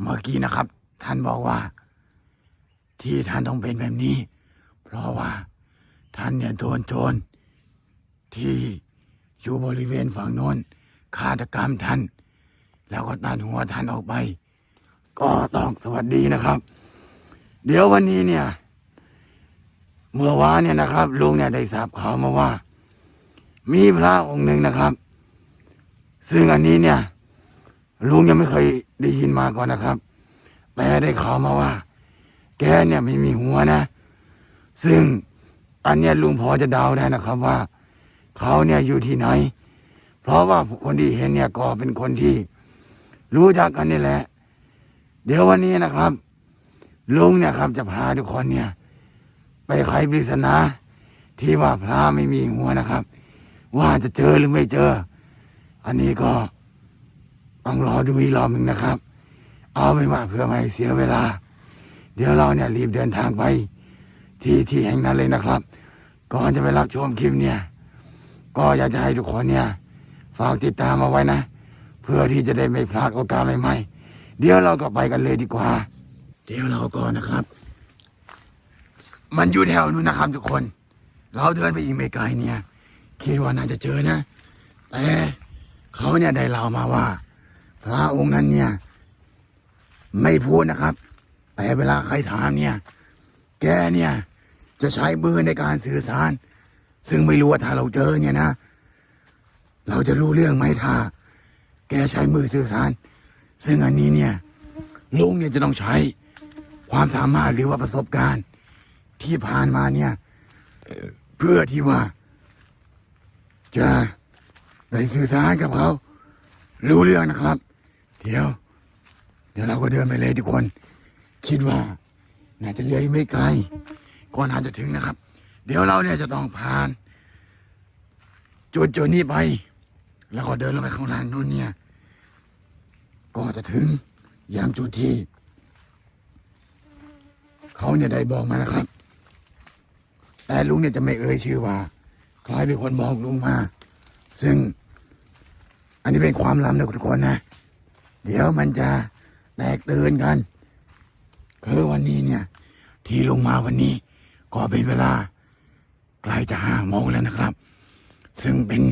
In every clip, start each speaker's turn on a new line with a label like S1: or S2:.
S1: เมื่อกี้นะครับ ท่านบอกว่า ที่ท่านต้องเป็นแบบนี้ เพราะว่าท่านเนี่ยโดนโจรที่อยู่บริเวณฝั่งโน้นฆาตกรรมท่าน แล้วก็ตัดหัวท่านออกไป ก็ต้องสวัสดีนะครับ เดี๋ยววันนี้เนี่ย เมื่อวานเนี่ยนะครับลุงเนี่ยได้ทราบข่าวมาว่า มีพระองค์หนึ่งนะครับ ซึ่งอันนี้เนี่ยลุงยังไม่เคย ได้ยินมาก่อนนะครับ แต่ได้ข่าวมาว่า แกเนี่ยไม่มีหัวนะ ซึ่งอันเนี้ยลุงพอจะเดาได้นะครับว่าเขาเนี่ยอยู่ที่ไหน เพราะว่าคนที่เห็นเนี่ยก็เป็นคนที่ รู้จักกันนี่แหละ เดี๋ยววันนี้นะครับ ลุงเนี่ยครับจะพาทุกคนเนี่ย ไปไขปริศนาที่ว่าพระไม่มีหัวนะครับ ว่าจะเจอหรือไม่เจอ อันนี้ก็ ต้องรอดูอีกรอบหนึ่งนะครับ เอาไม่ว่าเพื่อไม่เสียเวลา เดี๋ยวเราเนี่ยรีบเดินทางไป ที่ที่แห่งนั้นเลยนะครับ ก่อนจะไปรับชมคลิปเนี่ย ก็อยากจะให้ทุกคนเนี่ย ฝากติดตามเอาไว้นะ เพื่อที่จะได้ไม่พลาดโอกาสใหม่ๆ เดี๋ยวเราก็ไปกันเลยดีกว่า เดี๋ยวเราก็นะครับ มันอยู่แถวนู้นนะครับทุกคน เราเดินไปอีกไม่ไกลเนี่ย คิดว่าน่าจะเจอนะ แต่เขาเนี่ยได้เล่ามาว่า พระองค์นั้นเนี่ย ไม่พูดนะครับ แต่เวลาใครถามเนี่ย แกเนี่ยจะใช้มือในการสื่อสาร ซึ่งไม่รู้ว่าถ้าเราเจอเนี่ยนะ เราจะรู้เรื่องไหมถ้า แกใช้มือสื่อสาร ซึ่งอันนี้เนี่ยลุงเนี่ยจะต้องใช้ความสามารถหรือว่าประสบการณ์ ที่ผ่านมาเนี่ยเพื่อที่ว่า จะได้สื่อสารกับเขา รู้เรื่องนะครับ เดี๋ยว เดี๋ยวเราก็เดินไปเลยทุกคน คิดว่าน่าจะเหลืออีกไม่ไกลก็น่าจะถึงนะครับ เดี๋ยวเราเนี่ยจะต้องผ่าน จุดจุดนี้ไป แล้วก็เดินลงไปข้างล่างนู่นเนี่ย ก็จะถึงยามจุดที่เขาเนี่ยได้บอกมานะครับ แต่ลุงเนี่ยจะไม่เอ่ยชื่อว่าใครเป็นคนบอกลุงมา ซึ่ง อันนี้เป็นความลับนะทุกคนนะ เดี๋ยวมันจะแตกตื่นกัน คือวันนี้เนี่ย ที่ลงมาวันนี้ ก็เป็นเวลาใกล้จะห้าโมงแล้วนะครับ ซึ่งเป็น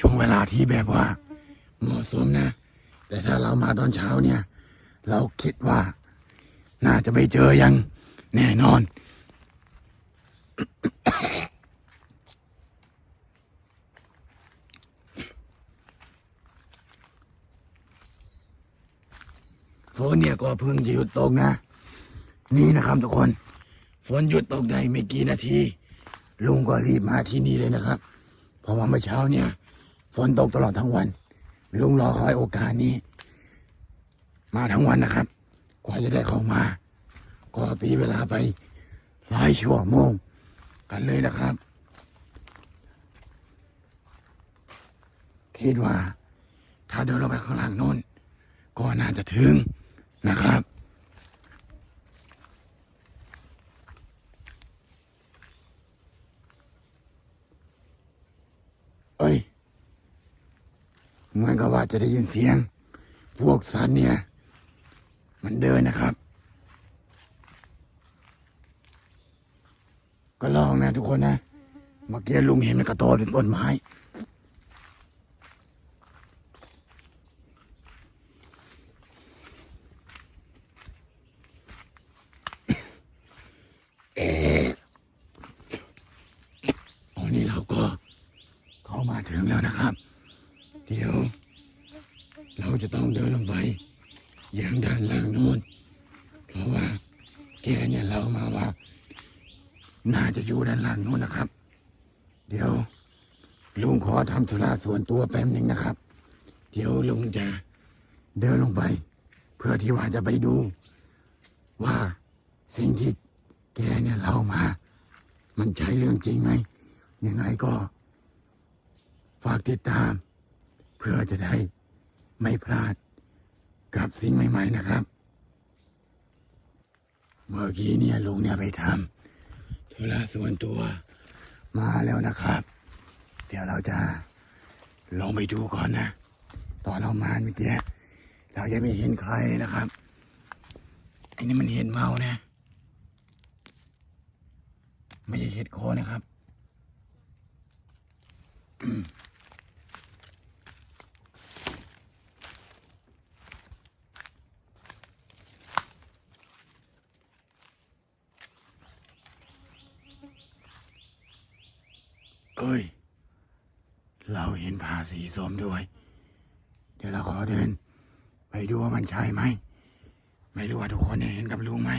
S1: ช่วงเวลาที่แบบว่าเหมาะสมนะ แต่ถ้าเรามาตอนเช้าเนี่ย เราคิดว่า น่าจะไม่เจอยังแน่นอน ฝนเนี่ยก็เพิ่งจะหยุดตกนะ นี่นะครับทุกคน ฝนหยุดตกได้ไม่กี่นาทีลุงก็รีบมาที่นี่เลยนะครับ เพราะว่าเมื่อเช้าเนี่ย ฝนตกตลอดทั้งวัน ลุงรอคอยโอกาสนี้ มาทั้งวันนะครับ กว่าจะได้เข้ามา ก็ตีเวลาไปหลายชั่วโมงกันเลยนะครับ คิดว่า ถ้าเดินลงไปข้างล่างโน้น ก็น่าจะถึง นะครับ เอ้ยมือนกับว่าจะได้ยินเสียง พวกสัตว์เนี่ย มันเดินนะครับ ก็ลองนะทุกคนนะ เมื่อกี้ลุงเห็นมันกระโดดเป็นต้นไม้ เอ๊ะตอนนี้เราก็เข้ามาถึงแล้วนะครับ เดี๋ยว เราจะต้อ งไปอยังด้านล่างนู้นเพราะว่าแกเนี่ยเรามาว่า น่าจะอยู่ด้านล่างนู้นนะครับ เดี๋ยวลุงขอทำธุระส่วนตัวแป๊บหนึ่งนะครับ เดี๋ยวลุงจะเดินลงไป เพื่อที่ว่าจะไปดู ว่าสิ่งที่แกเนี่ยเล่ามา มันใช่เรื่องจริงไหมยังไงก็ ฝากติดตาม เพื่อจะได้ไม่พลาด กับสิ่งใหม่ ๆนะครับ เมื่อกี้เนี่ยลุงเนี่ยไปทำธุระส่วนตัวมาแล้วนะครับ เดี๋ยวเราจะลองไปดูก่อนนะ ตอนเรามาเมื่อกี้เรายังไม่เห็นใครเลยนะครับอันนี้มันเห็ดเมานะ ไม่ใช่เห็ดโคนนะครับ เอ้ย เราเห็นผ้าสีส้มด้วย เดี๋ยวเราขอเดิน ไปดูว่ามันใช่ไหม ไม่รู้ว่าทุกคนเนี่ยเห็นกับลุงไหม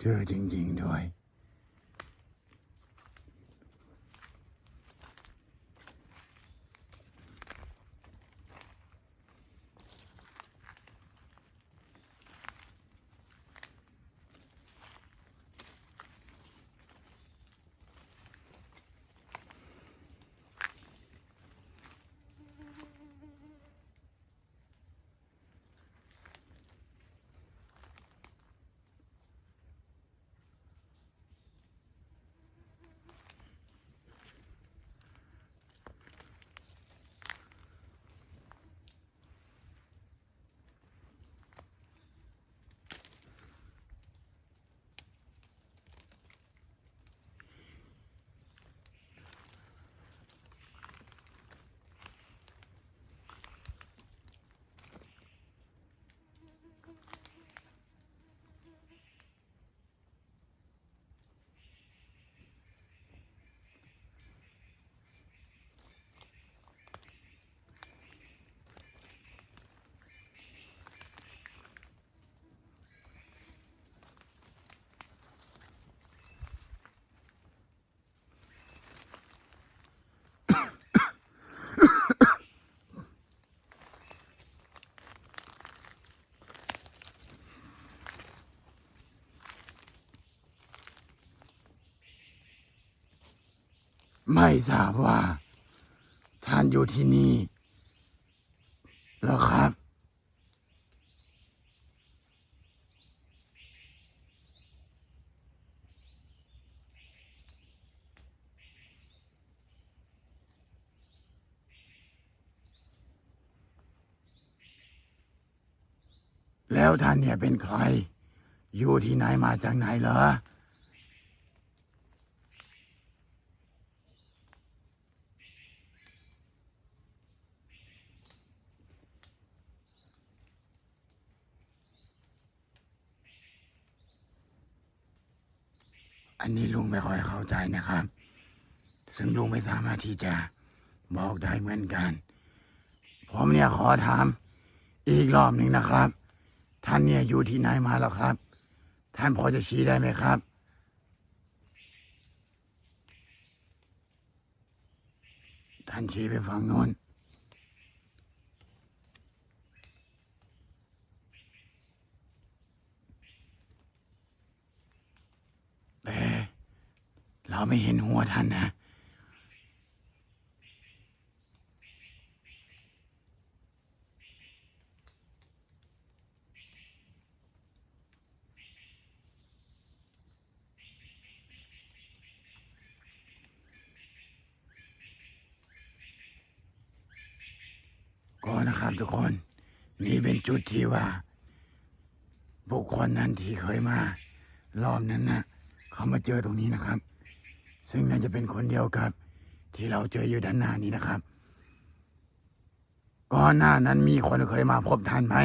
S1: เจอจริงๆด้วย ไม่ทราบว่า ท่านอยู่ที่นี่แล้วครับ แล้วท่านเนี่ยเป็นใคร อยู่ที่ไหนมาจากไหนเหรอ อันนี้ลุงไม่ค่อยเข้าใจนะครับ ซึ่งลุงไม่สามารถที่จะบอกได้เหมือนกัน ผมเนี่ยขอถาม อีกรอบหนึ่งนะครับ ท่านเนี่ยอยู่ที่ไหนมาแล้วครับ ท่านพอจะชี้ได้ไหมครับท่านชี้ไปฝั่งโน้น แต่ เราไม่เห็นหัวท่านนะก็นะครับทุกคนนี่เป็นจุดที่ว่า บุคคลนั้นที่เคยมารอบนั้นนะเขามาเจอตรงนี้นะครับ ซึ่งน่าจะเป็นคนเดียวกับ ที่เราเจออยู่ด้านหน้านี้นะครับ ก่อนหน้านั้นมีคนเคยมาพบท่านไหม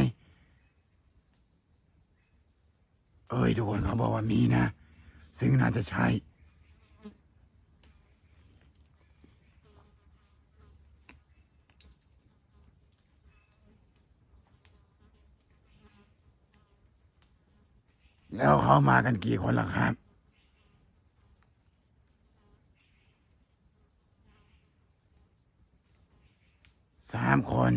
S1: เอ้ยทุกคนเขาบอกว่ามีนะ ซึ่งน่าจะใช่แล้วเขามากันกี่คนล่ะครับ สามคน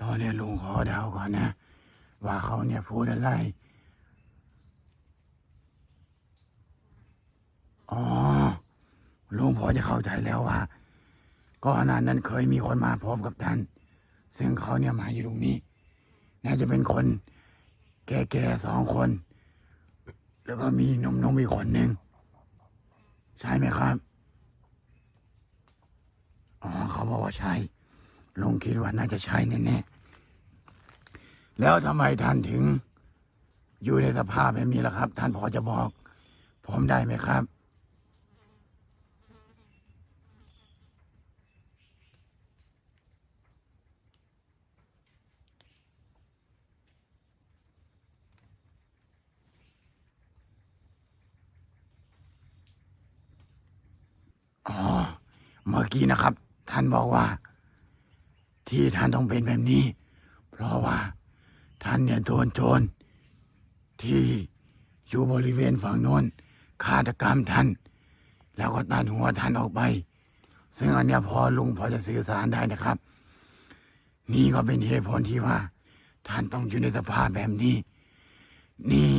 S1: ตอนนี้ลุงขอเดาก่อนนะ ว่าเขาเนี่ยพูดอะไรอ๋อลุงพอจะเข้าใจแล้วว่า ก่อนหน้านั้นเคยมีคนมาพบกับท่าน ซึ่งเขาเนี่ยมาอยู่ตรงนี้ น่าจะเป็นคนแก่ๆสองคน แล้วก็มีนุ่มๆอีกคนหนึ่งใช่ไหมครับ อ๋อเขาบอกว่าใช่ลุงคิดว่าน่าจะใช่แน่ๆแล้วทำไมท่านถึง อยู่ในสภาพแบบนี้ล่ะครับ ท่านพอจะบอก ผมได้ไหมครับ อ๋อเมื่อกี้นะครับ ท่านบอกว่า ที่ท่านต้องเป็นแบบนี้ เพราะว่า ท่านเนี่ยโดนโจรที่อยู่บริเวณฝั่งโน้นฆาตกรรมท่าน แล้วก็ตัดหัวท่านออกไป ซึ่งอันเนี้ยพอลุงพอจะสื่อสารได้นะครับ นี่ก็เป็นเหตุผลที่ว่า ท่านต้องอยู่ในสภาพแบบนี้ นี่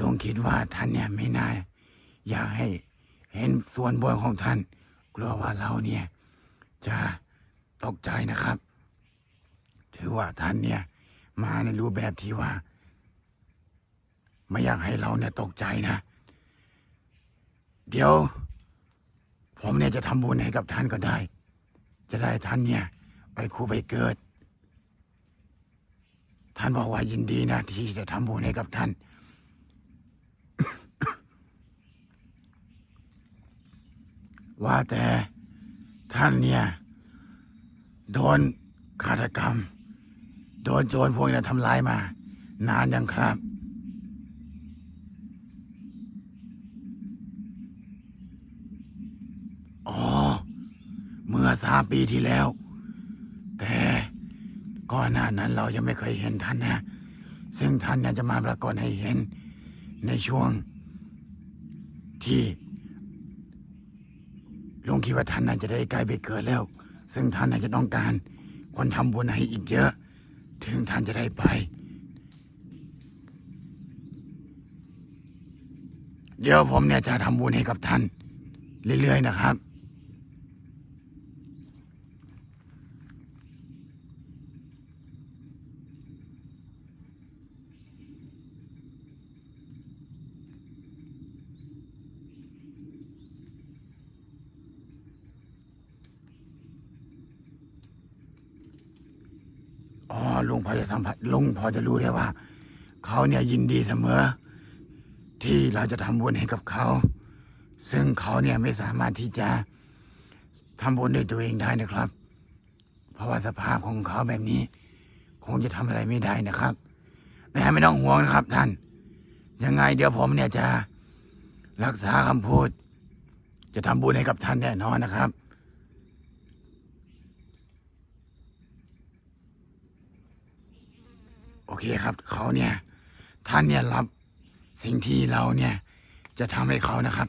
S1: ลุงคิดว่าท่านเนี่ยไม่น่าอยากให้ เห็นส่วนบนของท่าน กลัวว่าเราเนี่ย จะตกใจนะครับ ถือว่าท่านเนี่ย มาในรูปแบบที่ว่า ไม่อยากให้เราเนี่ยตกใจนะ เดี๋ยว ผมเนี่ยจะทำบุญให้กับท่านก็ได้ จะได้ท่านเนี่ย ไปคู่ไปเกิด ท่านบอกว่ายินดีนะที่จะทำบุญให้กับท่าน ว่าแต่ท่านเนี่ย โดนฆาตกรรม โดนโจรพวกนี้ทำร้ายมา นานยังครับ อ๋อ เมื่อสามปีที่แล้ว แต่ก่อนหน้านั้นเรายังไม่เคยเห็นท่านนะ ซึ่งท่านจะมาปรากฏให้เห็นในช่วงที่ ลุงคิดว่าท่านน่าจะได้ใกล้ไปเกิดแล้ว ซึ่งท่านน่าจะต้องการคนทำบุญให้อีกเยอะ ถึงท่านจะได้ไป เดี๋ยวผมเนี่ยจะทำบุญให้กับท่าน เรื่อยๆนะครับ อ๋อ ลุงพอจะสัมผัสลุงพอจะรู้ได้ว่า เขาเนี่ยยินดีเสมอ ที่เราจะทำบุญให้กับเขา ซึ่งเขาเนี่ยไม่สามารถที่จะทำบุญด้วยตัวเองได้นะครับ เพราะว่าสภาพของเขาแบบนี้ คงจะทำอะไรไม่ได้นะครับแต่ไม่ต้องห่วงนะครับ ท่าน ยังไงเดี๋ยวผมเนี่ยจะรักษาคำพูด จะทำบุญให้กับท่านแน่นอนนะครับ โอเคครับเขาเนี่ยท่านเนี่ยรับสิ่งที่เราเนี่ยจะทำให้เขานะครับ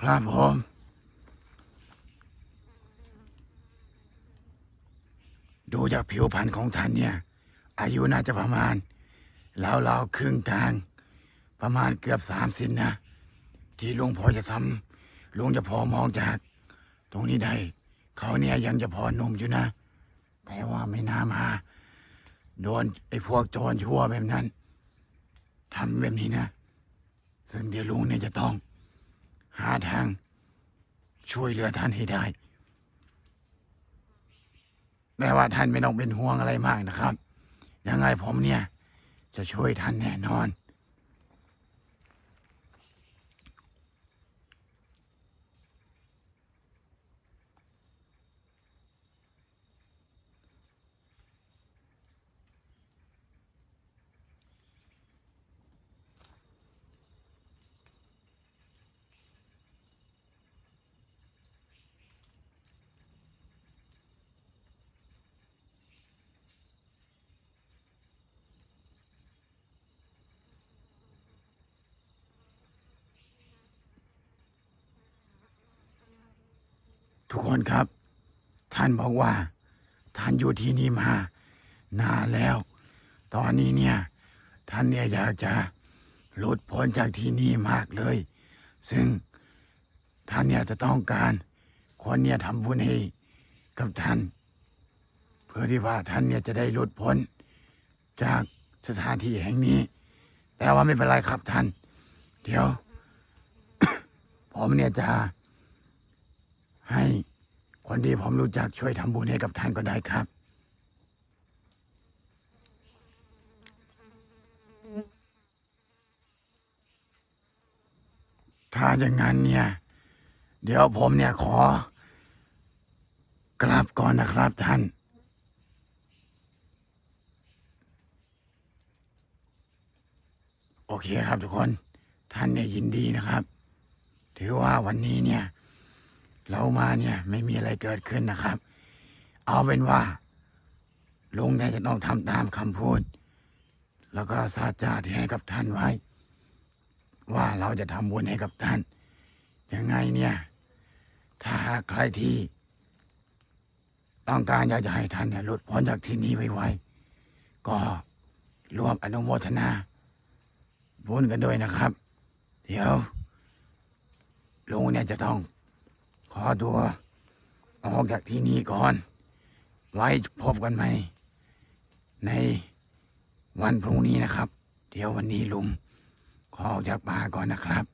S1: ครับผม ดู จากผิวพรรณของท่านเนี่ย อายุน่าจะประมาณแล้วเราวๆครึ่งกลาง ประมาณเกือบสามสินนะ ที่ลุงพอจะทำลุงจะพอมองจาก ตรงนี้ได้ เขาเนี่ยยังจะพอหนุ่มอยู่นะ แต่ว่าไม่น่ามา โดนไอ้พวกโจรชั่วแบบนั้นทำแบบนี้นะ ซึ่งเดี๋ยวลุงเนี่ยจะต้อง หาทางช่วยเหลือท่านให้ได้ แต่ว่าท่านไม่ต้องเป็นห่วงอะไรมากนะครับ ยังไงผมเนี่ย จะช่วยท่านแน่นอน ทุกคนครับ ท่านบอกว่า ท่านอยู่ที่นี่มานานแล้ว ตอนนี้เนี่ย ท่านเนี่ยอยากจะหลุดพ้นจากที่นี่มากเลย ซึ่งท่านเนี่ยจะต้องการคนเนี่ยทำบุญให้กับท่าน เพื่อที่ว่าท่านเนี่ยจะได้หลุดพ้นจากสถานที่แห่งนี้ แต่ว่าไม่เป็นไรครับท่าน เดี๋ยว ผมเนี่ยจะ ให้คนที่ผมรู้จักช่วยทำบุญให้กับท่านก็ได้ครับ ถ้าอย่างนั้นเนี่ย เดี๋ยวผมเนี่ยขอกลับก่อนนะครับท่านโอเคครับทุกคนท่านเนี่ยยินดีนะครับ ถือว่าวันนี้เนี่ย เรามาเนี่ยไม่มีอะไรเกิดขึ้นนะครับ เอาเป็นว่า ลุงเนี่ยจะต้องทำตามคำพูด แล้วก็สาจาที่ให้กับท่านไว้ ว่าเราจะทำบุญให้กับท่าน ยังไงเนี่ย ถ้าใครที่ ต้องการอยากจะให้ท่านเนี่ยหลุดพ้นจากที่นี้ไวๆก็ร่วมอนุโมทนาบุญกันด้วยนะครับ เดี๋ยวลุงเนี่ยจะต้อง ขอตัวออกจากที่นี่ก่อน ไว้พบกันใหม่ในวันพรุ่งนี้นะครับ เดี๋ยววันนี้ลุงขอออกจากป่าก่อนนะครับ